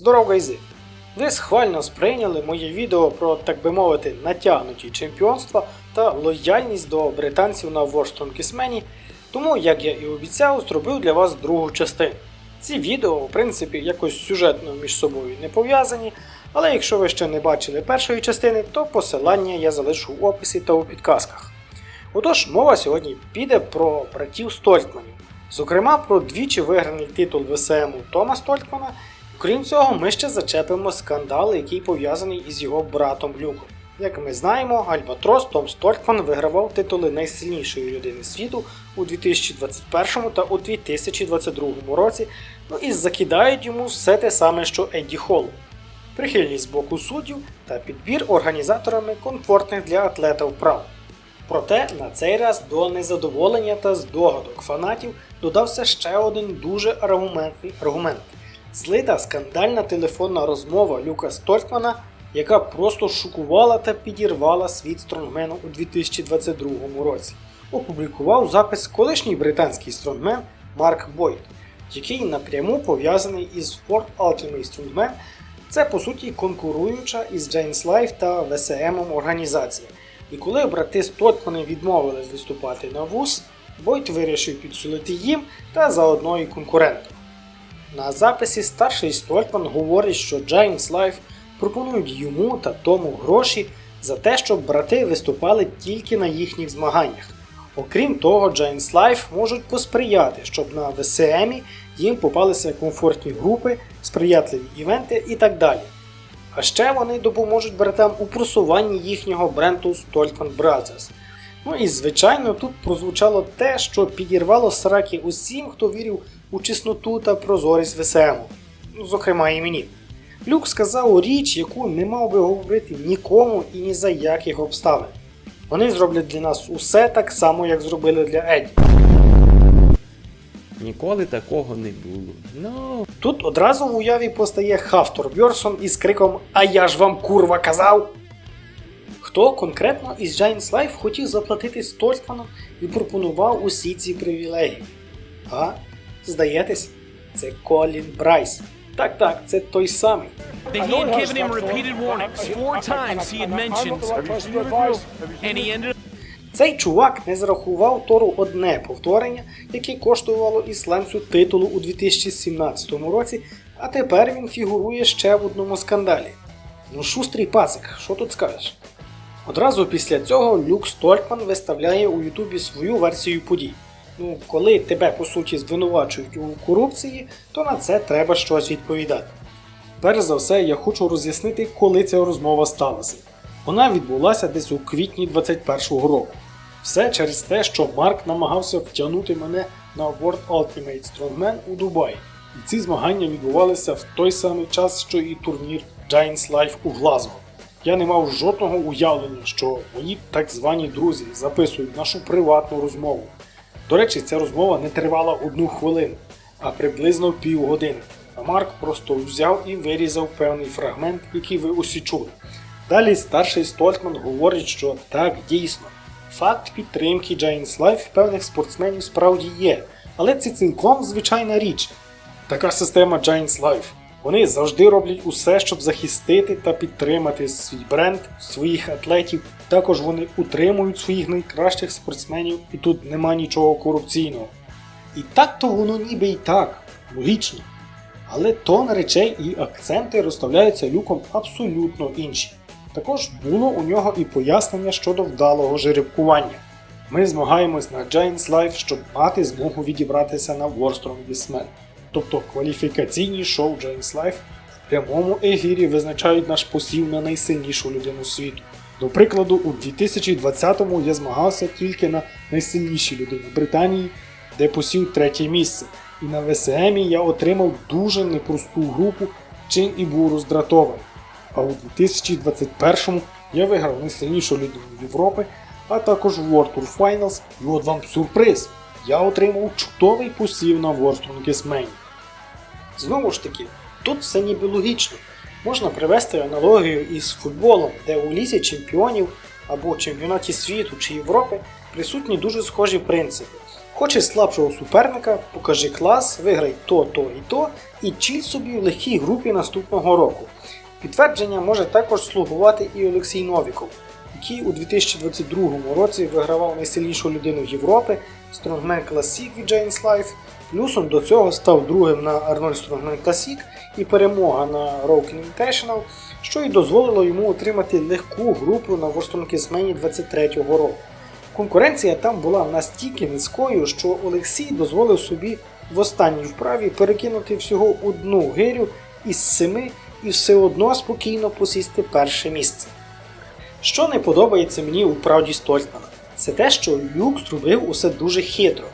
Здоров гайзи! Ви схвально сприйняли моє відео про, так би мовити, натягнуті чемпіонства та лояльність до британців на Ворстон Кісмені, тому, як я і обіцяв, зробив для вас другу частину. Ці відео, в принципі, якось сюжетно між собою не пов'язані, але якщо ви ще не бачили першої частини, то посилання я залишу в описі та у підказках. Отож, мова сьогодні піде про братів Стольтманів, зокрема про двічі виграний титул ВСМ у Тома Стольтмана. Крім цього, ми ще зачепимо скандал, який пов'язаний із його братом Люком. Як ми знаємо, Альбатрос Том Стольтман вигравав титули найсильнішої людини світу у 2021 та у 2022 році, ну і закидають йому все те саме, що Едді Холл. Прихильність з боку суддів та підбір організаторами комфортних для атлета вправ. Проте на цей раз до незадоволення та здогадок фанатів додався ще один дуже аргументний аргумент. Злита скандальна телефонна розмова Люка Стольтмана, яка просто шокувала та підірвала світ стронгмену у 2022 році. Опублікував запис колишній британський стронгмен Марк Бойд, який напряму пов'язаний із Ford Ultimate Strongman. Це по суті конкуруюча із Giants Life та VSM організація. І коли брати Стольтмани відмовились виступати на ВУЗ, Бойт вирішив підсулити їм та заодно і конкурентам. На записі старший Стольтман говорить, що Giants Life пропонують йому та тому гроші за те, щоб брати виступали тільки на їхніх змаганнях. Окрім того, Giants Life можуть посприяти, щоб на ВСМ їм попалися комфортні групи, сприятливі івенти і так далі. А ще вони допоможуть братам у просуванні їхнього бренду Stoltman Brothers. Ну і звичайно, тут прозвучало те, що підірвало сраки усім, хто вірив у чесноту та прозорість ВСМ, ну, зокрема і мені. Люк сказав річ, яку не мав би говорити нікому і ні за яких обставин. Вони зроблять для нас усе так само, як зробили для Едді. Ніколи такого не було. Ну, Тут одразу в уяві постає Хафтор Бьорсон із криком А я ж вам курва казав! Хто конкретно із Giants Life хотів заплатити Стольтманом і пропонував усі ці привілегії? А? Здаєтесь? Це Колін Брайс. Так, так, це той самий. That he had given him repeated warnings. Four times he had mentioned, and he ended Цей чувак не зарахував Тору одне повторення, яке коштувало ісландцю титулу у 2017 році, а тепер він фігурує ще в одному скандалі. Ну, шустрий пацик, що тут скажеш? Одразу після цього Люк Стольтман виставляє у Ютубі свою версію подій. Ну, коли тебе по суті звинувачують у корупції, то на це треба щось відповідати. Перш за все, я хочу роз'яснити, коли ця розмова сталася. Вона відбулася десь у квітні 21-го року. Все через те, що Марк намагався втягнути мене на World Ultimate Strongman у Дубаї. І ці змагання відбувалися в той самий час, що і турнір Giants Life у Глазго. Я не мав жодного уявлення, що мої так звані друзі записують нашу приватну розмову. До речі, ця розмова не тривала одну хвилину, а приблизно півгодини. А Марк просто взяв і вирізав певний фрагмент, який ви усі чули. Далі старший Стольтман говорить, що так дійсно. Факт підтримки Giants Life певних спортсменів справді є, але це цілком звичайна річ. Така система Giants Life. Вони завжди роблять усе, щоб захистити та підтримати свій бренд, своїх атлетів. Також вони утримують своїх найкращих спортсменів, і тут нема нічого корупційного. І так то воно ніби і так, логічно. Але тон речей і акценти розставляються люком абсолютно інші. Також було у нього і пояснення щодо вдалого жеребкування. Ми змагаємось на Giants Life, щоб мати змогу відібратися на Warstrom Disman. Тобто кваліфікаційні шоу Giants Life в прямому ефірі визначають наш посів на найсильнішу людину світу. До прикладу, у 2020-му я змагався тільки на найсильнішій людині Британії, де посів третє місце. І на ВСМ я отримав дуже непросту групу, чим і був роздратований. А у 2021-му я виграв найсильнішу людину Європи, а також World Tour Finals, і от вам сюрприз! Я отримав чудовий посів на World Кісмені. Знову ж таки, тут все ніби логічно. Можна привести аналогію із футболом, де у лізі чемпіонів або чемпіонаті світу чи Європи присутні дуже схожі принципи. Хочеш слабшого суперника, покажи клас, виграй то, то і то, і чіль собі в легкій групі наступного року. Підтвердження може також слугувати і Олексій Новіков, який у 2022 році вигравав найсильнішу людину Європи Strongman Classic від Giants Life, плюсом до цього став другим на Arnold Strongman Classic і перемога на Rogue Invitational, що й дозволило йому отримати легку групу на Ворстонгкісмені 23-го року. Конкуренція там була настільки низькою, що Олексій дозволив собі в останній вправі перекинути всього одну гирю із семи і все одно спокійно посісти перше місце. Що не подобається мені у правді Стольтмана, це те, що Люк зробив усе дуже хитро.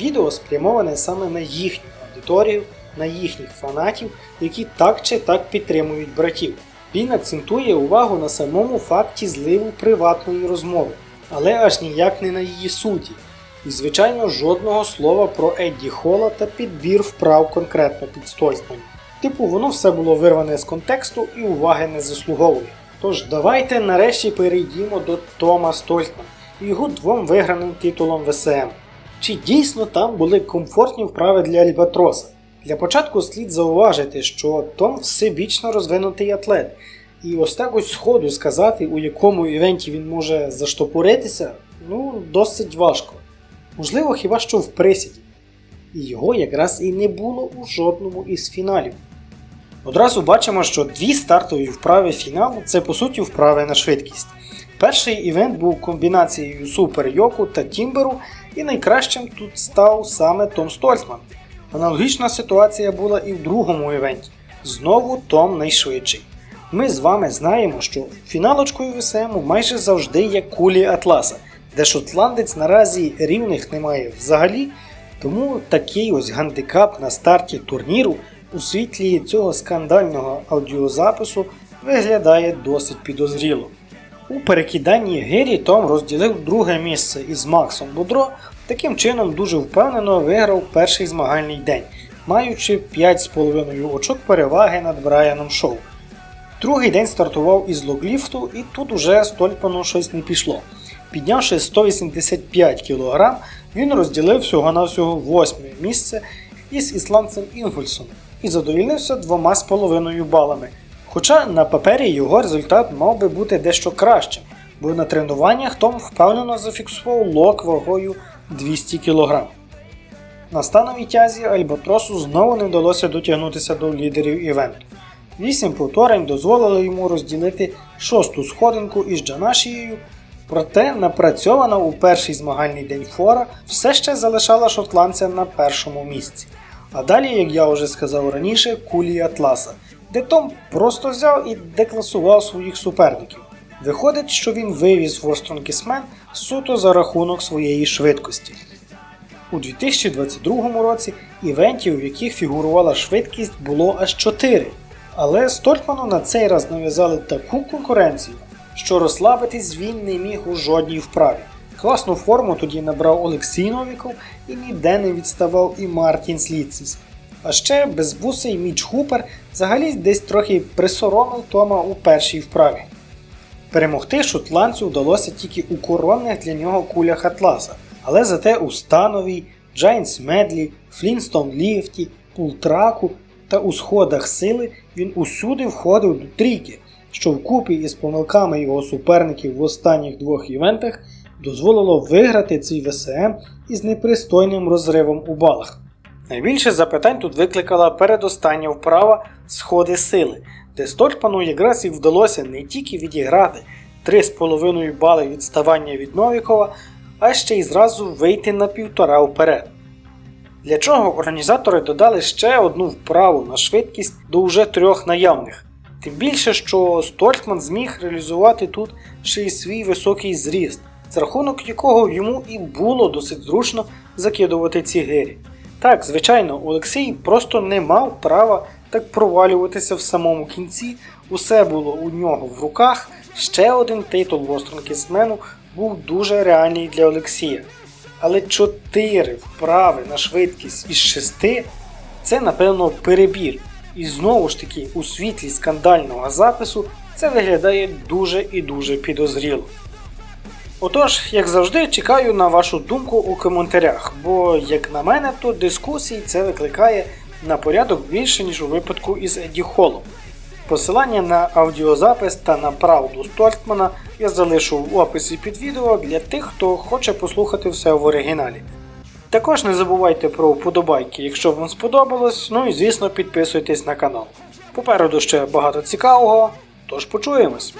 Відео спрямоване саме на їхню аудиторію, на їхніх фанатів, які так чи так підтримують братів. Він акцентує увагу на самому факті зливу приватної розмови, але аж ніяк не на її суті. І, звичайно, жодного слова про Едді Хола та підбір вправ конкретно під Стольтманом. Типу, воно все було вирване з контексту і уваги не заслуговує. Тож давайте нарешті перейдімо до Тома Стольтмана і його двом виграним титулом ВСМ. Чи дійсно там були комфортні вправи для Альбатроса? Для початку слід зауважити, що Том всебічно розвинутий атлет, і ось так ось сходу сказати, у якому івенті він може заштопоритися, ну, досить важко. Можливо, хіба що в присіді. І його якраз і не було у жодному із фіналів. Одразу бачимо, що дві стартові вправи фіналу це по суті вправи на швидкість. Перший івент був комбінацією Супер Йоку та Тімберу, і найкращим тут став саме Том Стольцман. Аналогічна ситуація була і в другому івенті. Знову Том найшвидший. Ми з вами знаємо, що фіналочкою ВСМу майже завжди є кулі Атласа, де шотландець наразі рівних немає взагалі, тому такий ось гандикап на старті турніру у світлі цього скандального аудіозапису виглядає досить підозріло. У перекиданні гирі Том розділив друге місце із Максом Будро, таким чином дуже впевнено виграв перший змагальний день, маючи 5,5 очок переваги над Брайаном Шоу. Другий день стартував із логліфту, і тут уже Стольпану щось не пішло. Піднявши 185 кг, він розділив всього-навсього восьме місце із ісландцем Інгульсом і задовільнився двома з половиною балами. Хоча на папері його результат мав би бути дещо кращим, бо на тренуваннях Том впевнено зафіксував лок вагою 200 кг. На становій тязі Альбатросу знову не вдалося дотягнутися до лідерів івенту. Вісім повторень дозволили йому розділити шосту сходинку із Джанашією, проте напрацьована у перший змагальний день фора все ще залишала шотландця на першому місці. А далі, як я вже сказав раніше, кулі Атласа, де Том просто взяв і декласував своїх суперників. Виходить, що він вивіз Ворстронкісмен суто за рахунок своєї швидкості. У 2022 році івентів, в яких фігурувала швидкість, було аж 4. Але Стольтману на цей раз нав'язали таку конкуренцію, що розслабитись він не міг у жодній вправі. Класну форму тоді набрав Олексій Новіков і ніде не відставав і Мартін Сліціс. А ще безбусий Міч Хупер взагалі десь трохи присоромив Тома у першій вправі. Перемогти шотландцю вдалося тільки у коронних для нього кулях Атласа, але зате у Становій, Джайнс Медлі, Флінстон Ліфті, Пултраку та у сходах сили він усюди входив до трійки, що вкупі із помилками його суперників в останніх двох івентах дозволило виграти цей ВСМ із непристойним розривом у балах. Найбільше запитань тут викликала передостання вправа сходи сили, де Стольпану якраз і вдалося не тільки відіграти 3,5 бали відставання від Новікова, а ще й зразу вийти на півтора вперед. Для чого організатори додали ще одну вправу на швидкість до вже трьох наявних. Тим більше, що Стольтман зміг реалізувати тут ще й свій високий зріст, з рахунок якого йому і було досить зручно закидувати ці гирі. Так, звичайно, Олексій просто не мав права так провалюватися в самому кінці, усе було у нього в руках. Ще один титул Востронкісмену був дуже реальний для Олексія. Але 4 вправи на швидкість із 6 це, напевно, перебір. І знову ж таки, у світлі скандального запису це виглядає дуже і дуже підозріло. Отож, як завжди, чекаю на вашу думку у коментарях, бо, як на мене, то дискусій це викликає на порядок більше, ніж у випадку із Еді Холлом. Посилання на аудіозапис та на правду Стольтмана я залишу в описі під відео для тих, хто хоче послухати все в оригіналі. Також не забувайте про вподобайки, якщо вам сподобалось, ну і звісно підписуйтесь на канал. Попереду ще багато цікавого, тож почуємось!